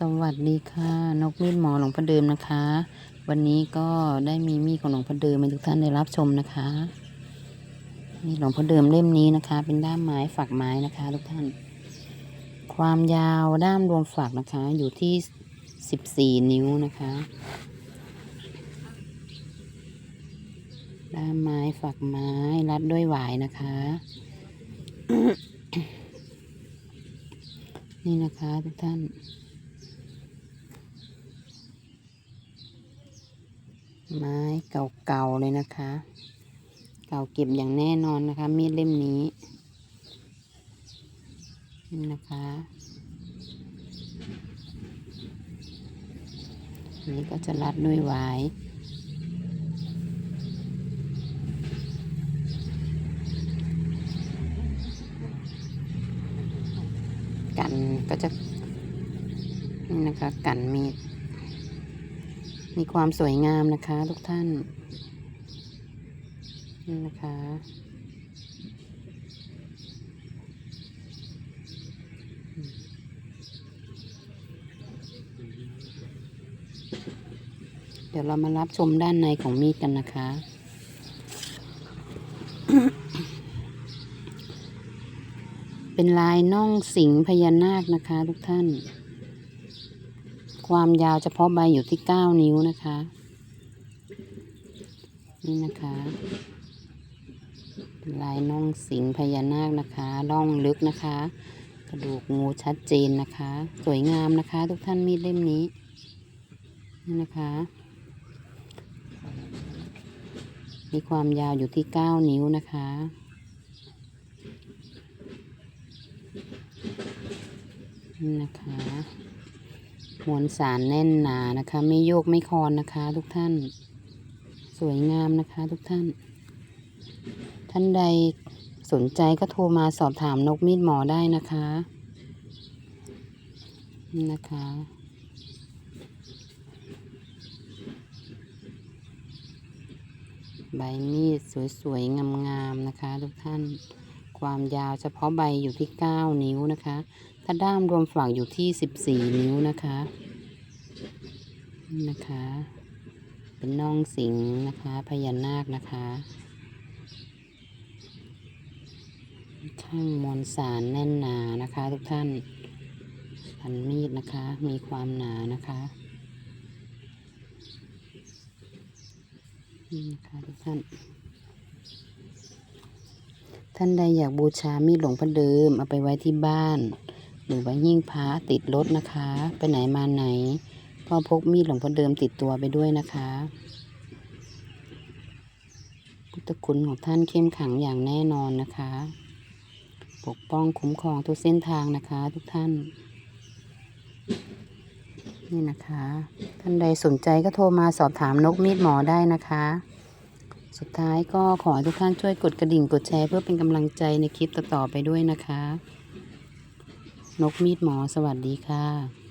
สวัสดีค่ะ นกมีดหมอหลวงพ่อเดิมนะคะ วันนี้ก็ได้มีมีดของหลวงพ่อเดิมให้ทุกท่านได้รับชมนะคะมีดหลวงพ่อเดิมเล่มนี้นะคะ เป็นด้ามไม้ฝักไม้นะคะ ทุกท่าน ความยาวด้ามรวมฝักนะคะ อยู่ที่สิบสี่นิ้วนะคะ ด้ามไม้ฝักไม้รัดด้วยหวายนะคะนี่นะคะทุกท่าน ไม้เก่าๆเลยนะคะ เก่าเก็บอย่างแน่นอนนะคะ มีดเล่มนี้นี่นะคะนี้ก็จะรัดด้วยหวายกันก็จะนี่นะคะกันมีด มีความสวยงามนะคะทุกท่านนี่นะคะเดี๋ยวเรามารับชมด้านในของมีดกันนะคะ เป็นลายน่องสิงพญานาคนะคะทุกท่าน ความยาวเฉพาะใบอยู่ที่เก้านิ้วนะคะ นี่นะคะลายน่องสิงพญานาคนะคะร่องลึกนะคะ กระดูกงูชัดเจนนะคะ สวยงามนะคะ ทุกท่านมีดเล่มนี้นี่นะคะ มีความยาวอยู่ที่เก้านิ้วนะคะนี่นะคะ มวลสารแน่นหนานะคะ ไม่โยกไม่คลอนนะคะ ทุกท่าน สวยงามนะคะ ทุกท่าน ท่านใดสนใจก็โทรมาสอบถามนกมีดหมอได้นะคะนี่นะคะใบมีดสวยๆงามๆนะคะ ทุกท่าน ความยาวเฉพาะใบอยู่ที่ 9 นิ้วนะคะ ถ้าด้ามรวมฝักอยู่ที่ 14 นิ้วนะคะ นะคะ เป็นน่องสิงนะคะพญานาคนะคะ ข้างมวลสารแน่นหนานะคะ ทุกท่านพันมีดนะคะ มีความหนานะคะนี่นะคะทุกท่าน ท่านใดอยากบูชามีดหลวงพ่อเดิมเอาไปไว้ที่บ้าน หรือไว้หิ้งพระติดรถนะคะ ไปไหนมาไหน ก็พกมีดหลวงพ่อเดิมติดตัวไปด้วยนะคะ พุทธคุณของท่านเข้มขังอย่างแน่นอนนะคะ ปกป้องคุ้มครองทุกเส้นทางนะคะทุกท่าน นี่นะคะ ท่านใดสนใจก็โทรมาสอบถามนกมีดหมอได้นะคะ สุดท้ายก็ขอให้ทุกท่านช่วยกดกระดิ่งกดแชร์เพื่อเป็นกำลังใจในคลิปต่อๆไปด้วยนะคะ นกมีดหมอสวัสดีค่ะ